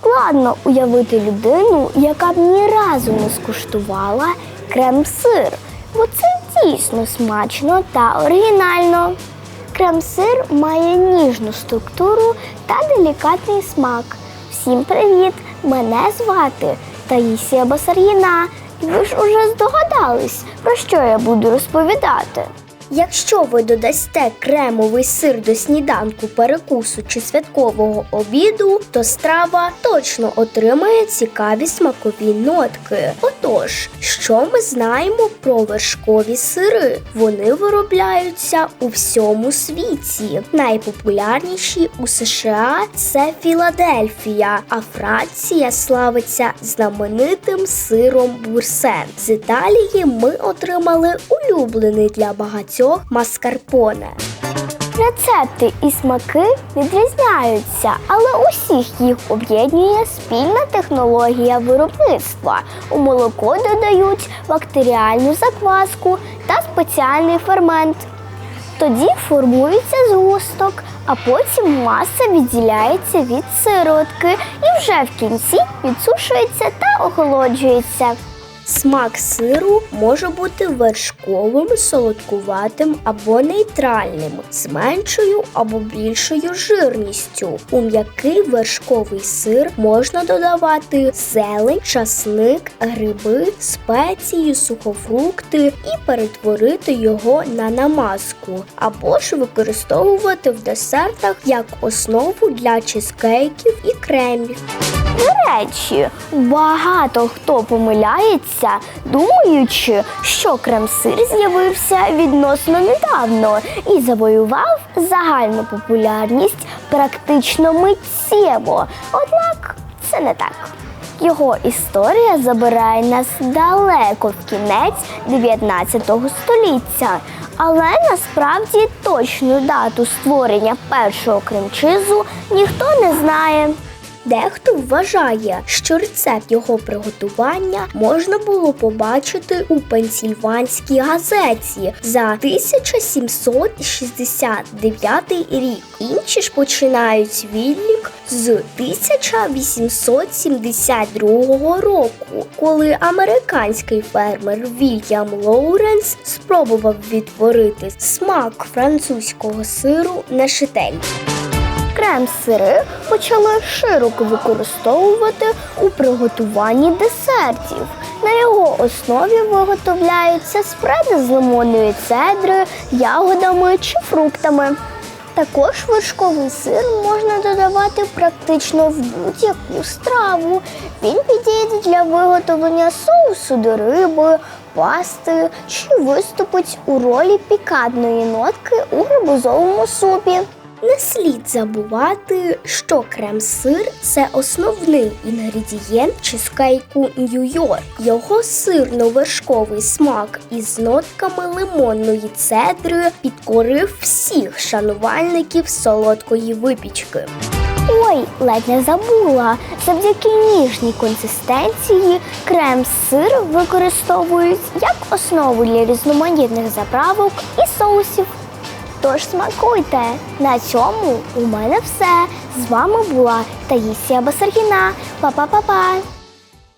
Складно уявити людину, яка б ні разу не скуштувала крем-сир, бо це дійсно смачно та оригінально. Крем-сир має ніжну структуру та делікатний смак. Всім привіт! Мене звати Таїсія Басар'їна. І ви ж уже здогадались, про що я буду розповідати. Якщо ви додасте кремовий сир до сніданку, перекусу чи святкового обіду, то страва точно отримає цікаві смакові нотки. Отож, що ми знаємо про вершкові сири? Вони виробляються у всьому світі. Найпопулярніші у США це Філадельфія, а Франція славиться знаменитим сиром бурсен. З Італії ми отримали улюблений для багатьох маскарпоне. Рецепти і смаки відрізняються, але усіх їх об'єднує спільна технологія виробництва. У молоко додають бактеріальну закваску та спеціальний фермент. Тоді формується згусток, а потім маса відділяється від сиротки і вже в кінці підсушується та охолоджується. Смак сиру може бути вершковим, солодкуватим або нейтральним, з меншою або більшою жирністю. У м'який вершковий сир можна додавати зелень, часник, гриби, спеції, сухофрукти і перетворити його на намазку, або ж використовувати в десертах як основу для чизкейків і кремів. До речі, багато хто помиляється, думаючи, що крем-сир з'явився відносно недавно і завоював загальну популярність практично миттєво. Однак це не так. Його історія забирає нас далеко в кінець 19 століття. Але насправді точну дату створення першого кремчизу ніхто не знає. Дехто вважає, що рецепт його приготування можна було побачити у пенсільванській газеті за 1769 рік. Інші ж починають відлік з 1872 року, коли американський фермер Вільям Лоуренс спробував відтворити смак французького сиру на шитель. Крем-сири почали широко використовувати у приготуванні десертів. На його основі виготовляються спреди з лимонної цедри, ягодами чи фруктами. Також вершковий сир можна додавати практично в будь-яку страву. Він підійде для виготовлення соусу до риби, пасти чи виступить у ролі пікантної нотки у гарбузовому супі. Не слід забувати, що крем-сир це основний інгредієнт чизкейку Нью-Йорк. Його сирно-вершковий смак із нотками лимонної цедри підкорив всіх шанувальників солодкої випічки. Ой, ледь не забула. Завдяки ніжній консистенції крем-сир використовують як основу для різноманітних заправок і соусів. Тож смакуйте! На цьому у мене все. З вами була Таїсія Басаргіна. Па-па-па-па!